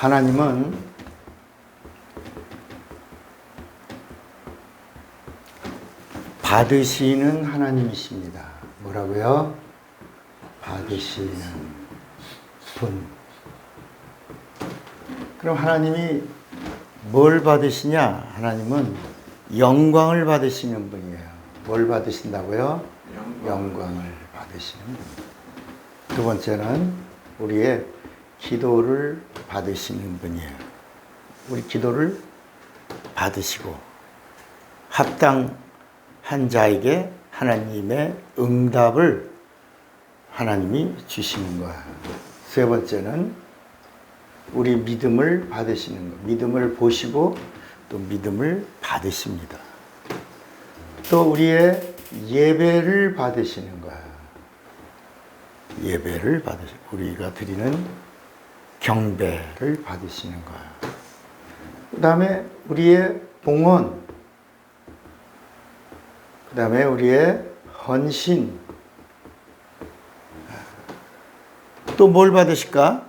하나님은 받으시는 하나님이십니다. 뭐라고요? 받으시는 분. 그럼 하나님이 뭘 받으시냐? 하나님은 영광을 받으시는 분이에요. 뭘 받으신다고요? 영광을 받으시는 분. 두 번째는 우리의 기도를 받으시는 분이에요. 우리 기도를 받으시고 합당한 자에게 하나님의 응답을 하나님이 주시는 거야. 세 번째는 우리 믿음을 받으시는 거. 믿음을 보시고 또 믿음을 받으십니다. 또 우리의 예배를 받으시는 거야. 예배를 받으시 우리가 드리는 경배를 받으시는 거야. 그다음에 우리의 봉헌 그 다음에 우리의 헌신 또 뭘 받으실까?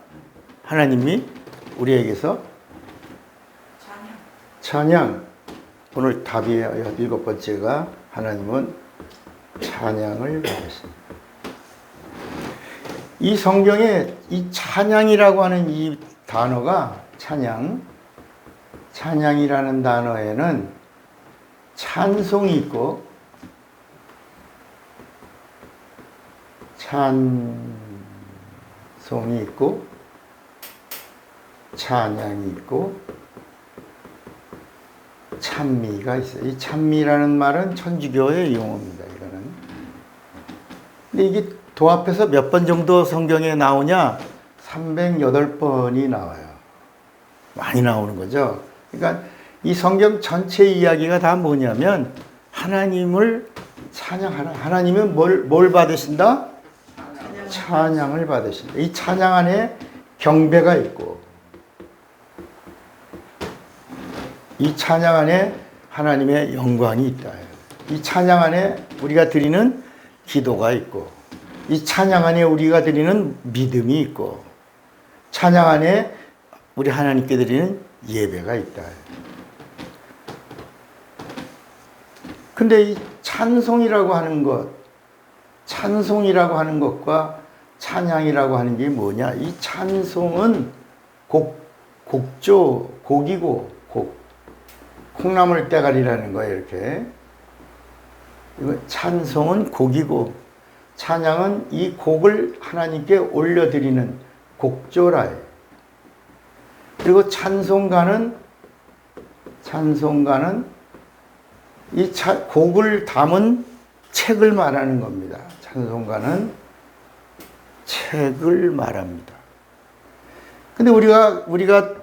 하나님이 우리에게서 찬양. 오늘 답이에요. 일곱 번째가 하나님은 찬양을 받으십니다. 이 성경에 이 찬양이라고 하는 이 단어가 찬양, 찬양이라는 단어에는 찬송이 있고 찬송이 있고 찬양이 있고 찬미가 있어요. 이 찬미라는 말은 천주교의 용어입니다. 이거는. 근데 이게 도합해서 몇 번 정도 성경에 나오냐? 308번이 나와요. 많이 나오는 거죠. 그러니까 이 성경 전체 이야기가 다 뭐냐면 하나님을 찬양하라. 하나님은 뭘, 뭘 받으신다? 찬양을 받으신다. 이 찬양 안에 경배가 있고 이 찬양 안에 하나님의 영광이 있다. 이 찬양 안에 우리가 드리는 기도가 있고 이 찬양 안에 우리가 드리는 믿음이 있고 찬양 안에 우리 하나님께 드리는 예배가 있다. 근데 이 찬송이라고 하는 것, 찬송이라고 하는 것과 찬양이라고 하는 게 뭐냐? 이 찬송은 곡, 곡조, 곡이고, 곡. 콩나물 대가리라는 거예요, 이렇게. 이거 찬송은 곡이고, 찬양은 이 곡을 하나님께 올려드리는 곡조라요. 그리고 찬송가는, 찬송가는 이 차, 곡을 담은 책을 말하는 겁니다. 찬송가는 책을 말합니다. 근데 우리가, 우리가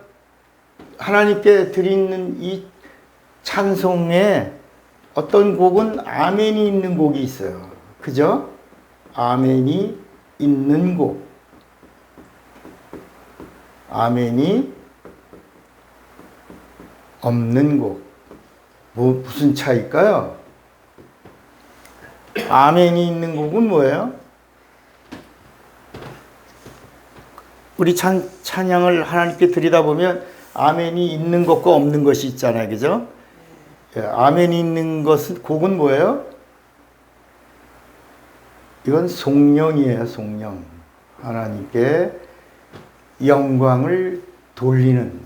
하나님께 드리는 이 찬송에 어떤 곡은 아멘이 있는 곡이 있어요. 그죠? 아멘이 있는 곡. 아멘이 없는 곡. 뭐, 무슨 차일까요? 아멘이 있는 곡은 뭐예요? 우리 찬, 찬양을 하나님께 드리다 보면 아멘이 있는 것과 없는 것이 있잖아요. 그죠? 예, 아멘이 있는 것은, 곡은 뭐예요? 이건 송령이에요, 송령. 하나님께 영광을 돌리는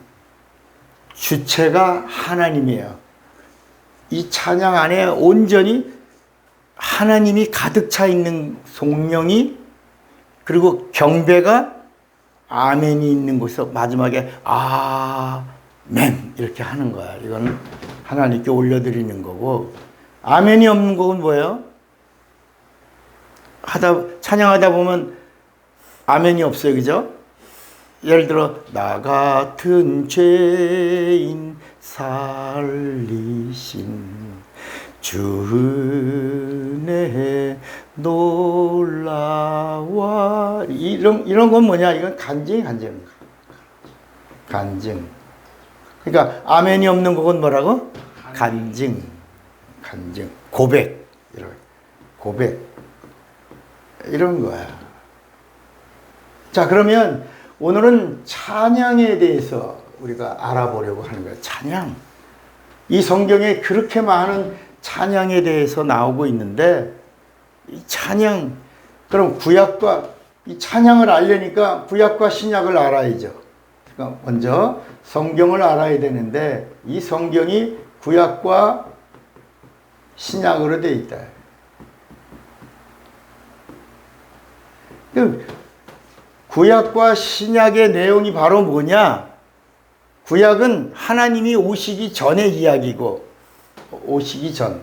주체가 하나님이에요. 이 찬양 안에 온전히 하나님이 가득 차 있는 송령이 그리고 경배가 아멘이 있는 곳에서 마지막에 아멘 이렇게 하는 거야. 이건 하나님께 올려드리는 거고 아멘이 없는 곡은 뭐예요? 하다 찬양하다 보면 아멘이 없어요, 그죠? 예를 들어 나 같은 죄인 살리신 주 은혜 놀라와 이런 이런 건 뭐냐? 이건 간증. 간증. 그러니까 아멘이 없는 곡은 뭐라고? 간증. 간증. 고백. 이런 고백. 이런 거야. 자, 그러면 오늘은 찬양에 대해서 우리가 알아보려고 하는 거예요. 찬양. 이 성경에 그렇게 많은 찬양에 대해서 나오고 있는데 이 찬양 그럼 구약과 이 찬양을 알려니까 구약과 신약을 알아야죠. 그러니까 먼저 성경을 알아야 되는데 이 성경이 구약과 신약으로 되어 있다. 구약과 신약의 내용이 바로 뭐냐? 구약은 하나님이 오시기 전의 이야기고 오시기 전.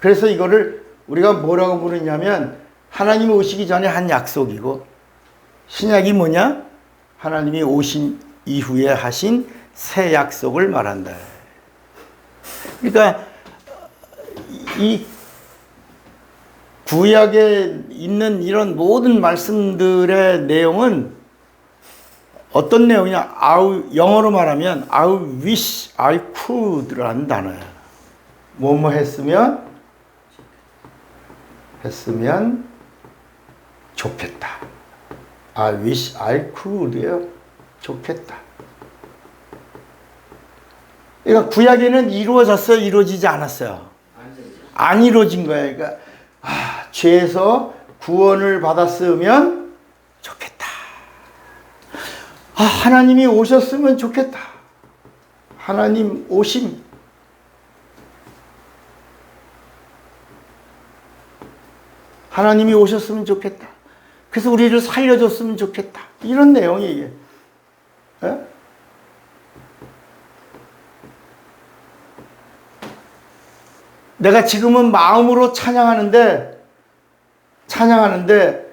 그래서 이거를 우리가 뭐라고 부르냐면 하나님이 오시기 전에 한 약속이고 신약이 뭐냐? 하나님이 오신 이후에 하신 새 약속을 말한다. 그러니까 이 구약에 있는 이런 모든 말씀들의 내용은 어떤 내용이냐? 아우 영어로 말하면 I wish I could라는 단어야. 뭐뭐 했으면 했으면 좋겠다. I wish I could요. 좋겠다. 그러니까 구약에는 이루어졌어요, 이루어지지 않았어요. 안 이루어진 거야. 그러니까 아, 죄에서 구원을 받았으면 좋겠다. 아, 하나님이 오셨으면 좋겠다. 하나님 오심. 하나님이 오셨으면 좋겠다. 그래서 우리를 살려줬으면 좋겠다. 이런 내용이 이게. 예? 내가 지금은 마음으로 찬양하는데, 찬양하는데,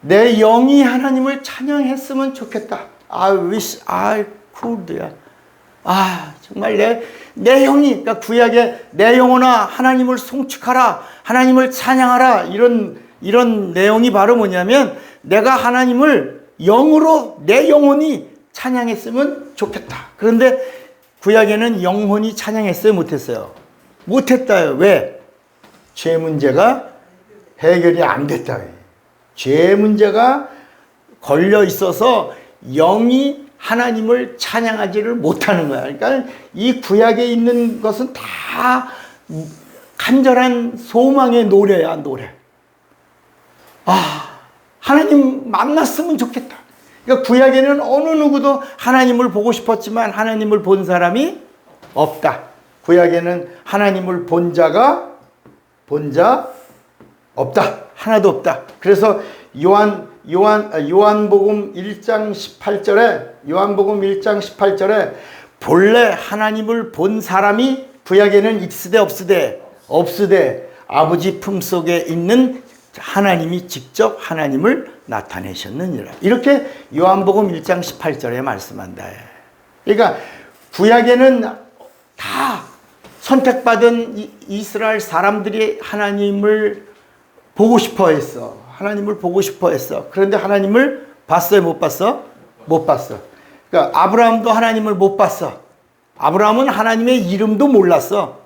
내 영이 하나님을 찬양했으면 좋겠다. I wish I could야. 아, 정말 내, 내 영이, 그러니까 구약에 내 영혼아 하나님을 송축하라, 하나님을 찬양하라, 이런, 이런 내용이 바로 뭐냐면 내가 하나님을 영으로 내 영혼이 찬양했으면 좋겠다. 그런데 구약에는 영혼이 찬양했어요? 못했어요? 못했다요. 왜? 죄 문제가 해결이 안 됐다. 죄 문제가 걸려 있어서 영이 하나님을 찬양하지를 못하는 거야. 그러니까 이 구약에 있는 것은 다 간절한 소망의 노래야, 노래. 아, 하나님 만났으면 좋겠다. 그러니까 구약에는 어느 누구도 하나님을 보고 싶었지만 하나님을 본 사람이 없다. 구약에는 하나님을 본 자가 본자 없다. 하나도 없다. 그래서 요한 요한 아, 요한복음 1장 18절에 요한복음 1장 18절에 본래 하나님을 본 사람이 구약에는 있으되 없으되 없으되 아버지 품속에 있는 하나님이 직접 하나님을 나타내셨느니라. 이렇게 요한복음 1장 18절에 말씀한다. 그러니까 구약에는 다 선택받은 이- 이스라엘 사람들이 하나님을 보고 싶어 했어. 하나님을 보고 싶어 했어. 그런데 하나님을 봤어요? 못 봤어? 못 봤어. 그러니까 아브라함도 하나님을 못 봤어. 아브라함은 하나님의 이름도 몰랐어.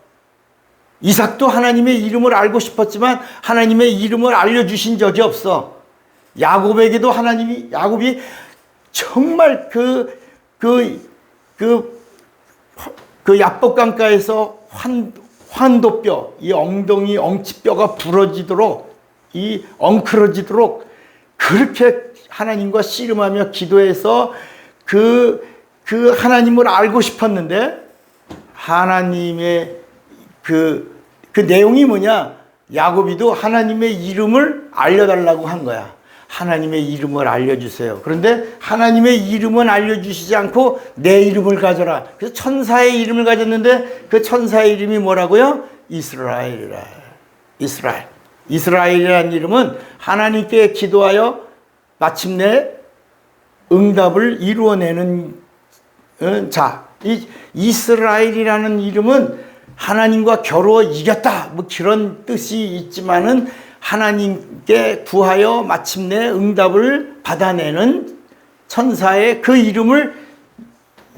이삭도 하나님의 이름을 알고 싶었지만 하나님의 이름을 알려주신 적이 없어. 야곱에게도 하나님이, 야곱이 정말 그, 그, 그, 그 야복강가에서 환, 환도뼈, 이 엉덩이 엉치뼈가 부러지도록, 이 엉클어지도록 그렇게 하나님과 씨름하며 기도해서 그, 그 하나님을 알고 싶었는데 하나님의 그, 그 내용이 뭐냐? 야곱이도 하나님의 이름을 알려달라고 한 거야. 하나님의 이름을 알려주세요. 그런데 하나님의 이름은 알려주시지 않고 내 이름을 가져라. 그래서 천사의 이름을 가졌는데 그 천사의 이름이 뭐라고요? 이스라엘이라. 이스라엘. 이스라엘이라는 이름은 하나님께 기도하여 마침내 응답을 이루어내는 어, 자. 이 이스라엘이라는 이름은 하나님과 겨루어 이겼다. 뭐 그런 뜻이 있지만은 하나님께 구하여 마침내 응답을 받아내는 천사의 그 이름을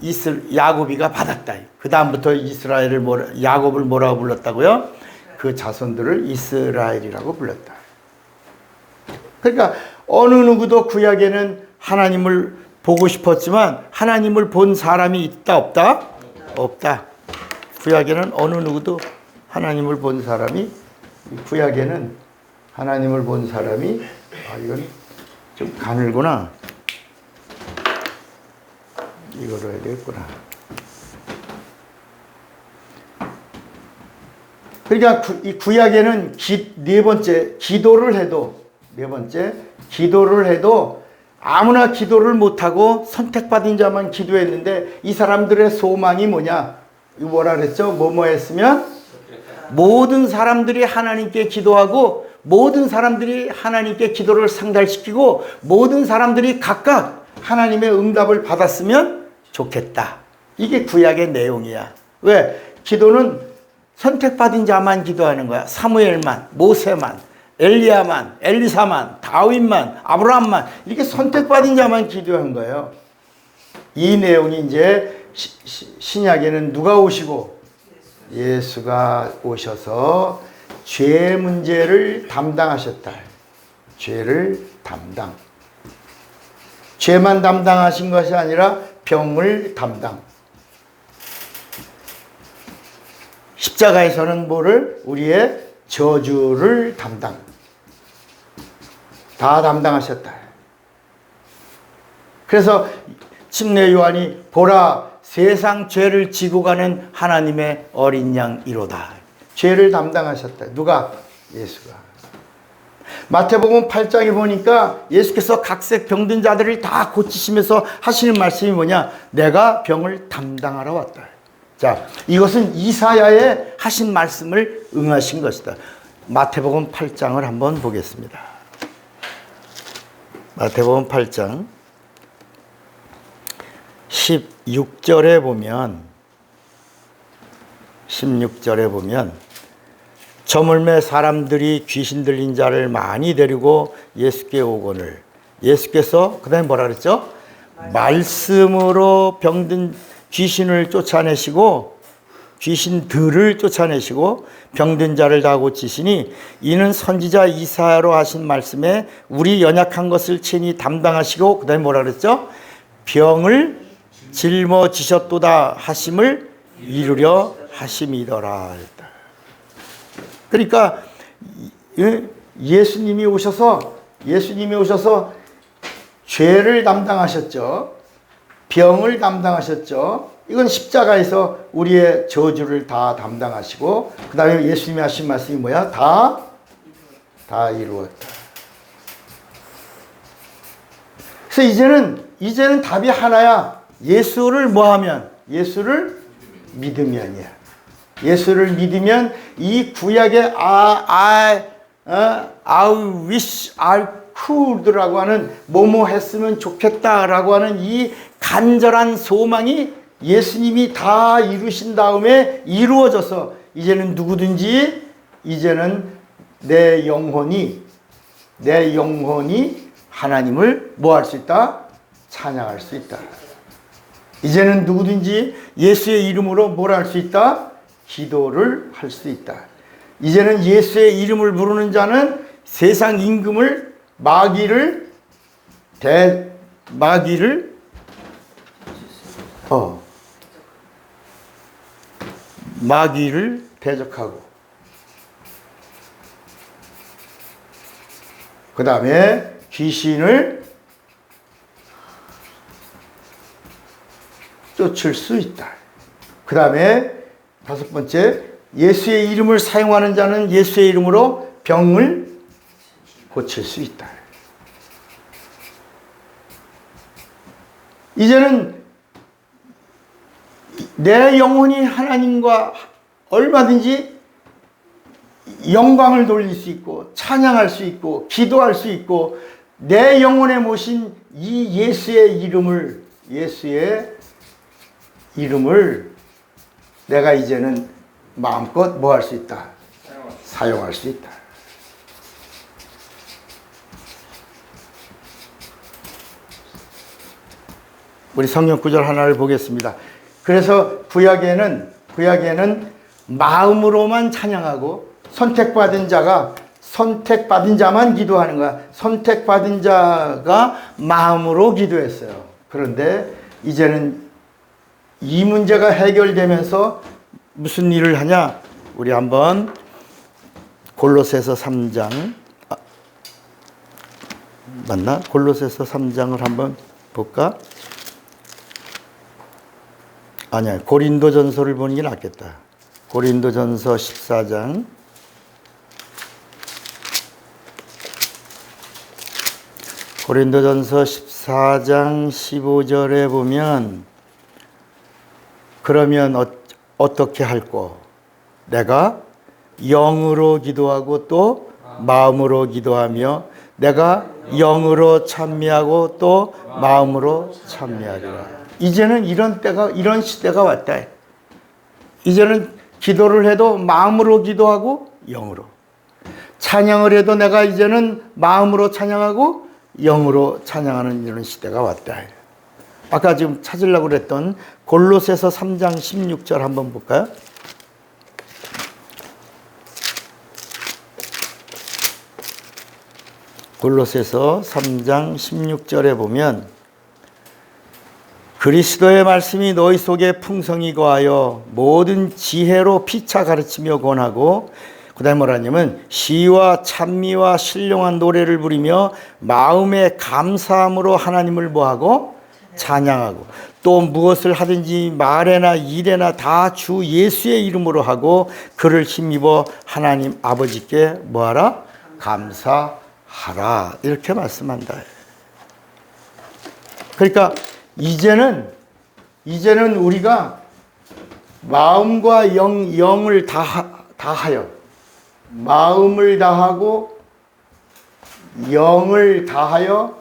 이스 야곱이가 받았다. 그 다음부터 이스라엘을 뭐라, 야곱을 뭐라고 불렀다고요? 그 자손들을 이스라엘이라고 불렀다. 그러니까 어느 누구도 구약에는 하나님을 보고 싶었지만 하나님을 본 사람이 있다 없다? 없다. 구약에는 어느 누구도 하나님을 본 사람이 이 구약에는 하나님을 본 사람이 아 이건 좀 가늘구나. 이거로 해야 되겠구나. 그러니까 구, 이 구약에는 기, 네 번째 기도를 해도 네 번째 기도를 해도 아무나 기도를 못하고 선택받은 자만 기도했는데 이 사람들의 소망이 뭐냐? 뭐라 그랬죠? 뭐뭐 했으면 모든 사람들이 하나님께 기도하고 모든 사람들이 하나님께 기도를 상달시키고 모든 사람들이 각각 하나님의 응답을 받았으면 좋겠다. 이게 구약의 내용이야. 왜? 기도는 선택받은 자만 기도하는 거야. 사무엘만, 모세만, 엘리야만, 엘리사만, 다윗만, 아브라함만 이렇게 선택받은 자만 기도한 거예요. 이 내용이 이제 시- 시- 신약에는 누가 오시고 예수가 오셔서 죄 문제를 담당하셨다. 죄를 담당. 죄만 담당하신 것이 아니라 병을 담당. 십자가에서는 뭐를 우리의 저주를 담당. 다 담당하셨다. 그래서 침례 요한이 보라 세상 죄를 지고 가는 하나님의 어린 양이로다. 죄를 담당하셨다. 누가? 예수가. 마태복음 8장에 보니까 예수께서 각색 병든 자들을 다 고치시면서 하시는 말씀이 뭐냐? 내가 병을 담당하러 왔다. 자, 이것은 이사야의 하신 말씀을 응하신 것이다. 마태복음 8장을 한번 보겠습니다. 마태복음 8장 16절에 보면 16절에 보면 저물매 사람들이 귀신 들린 자를 많이 데리고 예수께 오거늘 예수께서 그다음에 뭐라 그랬죠? 말씀으로 병든 귀신을 쫓아내시고 귀신들을 쫓아내시고 병든 자를 다 고치시니 이는 선지자 이사야로 하신 말씀에 우리 연약한 것을 친히 담당하시고 그다음에 뭐라 그랬죠? 병을 짊어지셨도다 하심을 이루려 하심이더라. 그러니까 예, 예수님이 오셔서 예수님이 오셔서 죄를 담당하셨죠. 병을 담당하셨죠. 이건 십자가에서 우리의 저주를 다 담당하시고 그 다음에 예수님이 하신 말씀이 뭐야? 다 다 이루었다. 그래서 이제는 이제는 답이 하나야. 예수를 뭐하면 예수를 믿으면이야. 예수를 믿으면 이 구약의 아, 아, 어, I wish I could라고 하는 뭐뭐 했으면 좋겠다라고 하는 이 간절한 소망이 예수님이 다 이루신 다음에 이루어져서 이제는 누구든지 이제는 내 영혼이 내 영혼이 하나님을 뭐 할 수 있다? 찬양할 수 있다. 이제는 누구든지 예수의 이름으로 뭘 할 수 있다? 기도를 할 수 있다. 이제는 예수의 이름을 부르는 자는 세상 임금을 마귀를 대 마귀를 어 마귀를 대적하고 그 다음에 귀신을 쫓을 수 있다. 그 다음에 다섯 번째, 예수의 이름을 사용하는 자는 예수의 이름으로 병을 고칠 수 있다. 이제는 내 영혼이 하나님과 얼마든지 영광을 돌릴 수 있고 찬양할 수 있고 기도할 수 있고 내 영혼에 모신 이 예수의 이름을 예수의 이름을 내가 이제는 마음껏 뭐 할 수 있다 사용할 수 있다. 우리 성경 구절 하나를 보겠습니다. 그래서 구약에는 구약에는 마음으로만 찬양하고 선택받은 자가 선택받은 자만 기도하는 거야. 선택받은 자가 마음으로 기도했어요. 그런데 이제는 이 문제가 해결되면서 무슨 일을 하냐? 우리 한번 골로새서 3장 아, 맞나? 골로새서 3장을 한번 볼까? 아니야. 고린도전서를 보는 게 낫겠다. 고린도전서 14장 고린도전서 14장 15절에 보면 그러면 어, 어떻게 할꼬? 내가 영으로 기도하고 또 마음으로 기도하며 내가 영으로 찬미하고 또 마음으로 찬미하리라. 이제는 이런 때가 이런 시대가 왔다. 이제는 기도를 해도 마음으로 기도하고 영으로 찬양을 해도 내가 이제는 마음으로 찬양하고 영으로 찬양하는 이런 시대가 왔다. 아까 지금 찾으려고 그랬던 골로새서 3장 16절 한번 볼까요? 골로새서 3장 16절에 보면 그리스도의 말씀이 너희 속에 풍성히 거하여 모든 지혜로 피차 가르치며 권하고 그다음 뭐라냐면 시와 찬미와 신령한 노래를 부리며 마음의 감사함으로 하나님을 뭐하고 찬양하고 또 무엇을 하든지 말에나 일에나 다 주 예수의 이름으로 하고 그를 힘입어 하나님 아버지께 뭐하라 감사하라 이렇게 말씀한다. 그러니까 이제는 이제는 우리가 마음과 영 영을 다 다하여 마음을 다하고 영을 다하여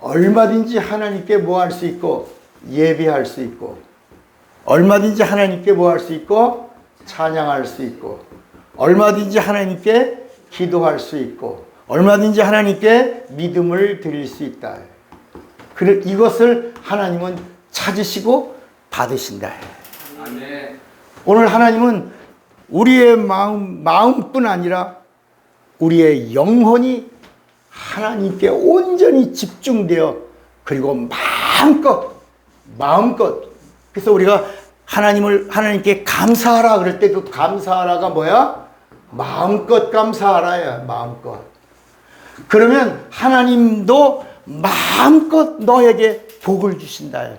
얼마든지 하나님께 뭐 할 수 있고 예배할 수 있고 얼마든지 하나님께 뭐 할 수 있고 찬양할 수 있고 얼마든지 하나님께 기도할 수 있고 얼마든지 하나님께 믿음을 드릴 수 있다. 그래 이것을 하나님은 찾으시고 받으신다. 아멘. 오늘 하나님은 우리의 마음 마음뿐 아니라 우리의 영혼이 하나님께 온전히 집중되어 그리고 마음껏 마음껏 그래서 우리가 하나님을 하나님께 감사하라 그럴 때 그 감사하라가 뭐야? 마음껏 감사하라야 마음껏. 그러면 하나님도 마음껏 너에게 복을 주신다.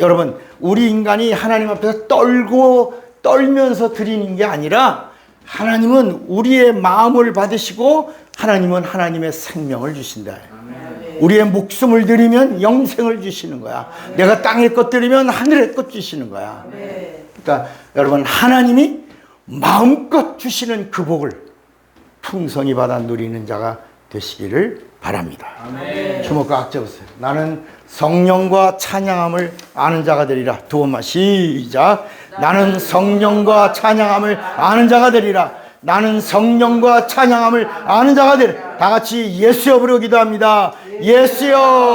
여러분, 우리 인간이 하나님 앞에서 떨고 떨면서 드리는 게 아니라 하나님은 우리의 마음을 받으시고 하나님은 하나님의 생명을 주신다. 우리의 목숨을 드리면 영생을 주시는 거야. 내가 땅의 것 드리면 하늘의 것 주시는 거야. 그러니까 여러분 하나님이 마음껏 주시는 그 복을 풍성히 받아 누리는 자가 되시기를 바랍니다. 주목과 악잡으세요. 나는 성령과 찬양함을 아는 자가 되리라. 두 번만 시작. 나는 성령과 찬양함을 아는 자가 되리라. 나는 성령과 찬양함을 아는 자가 되리라. 다 같이 예수여 부르 기도 합니다. 예수여.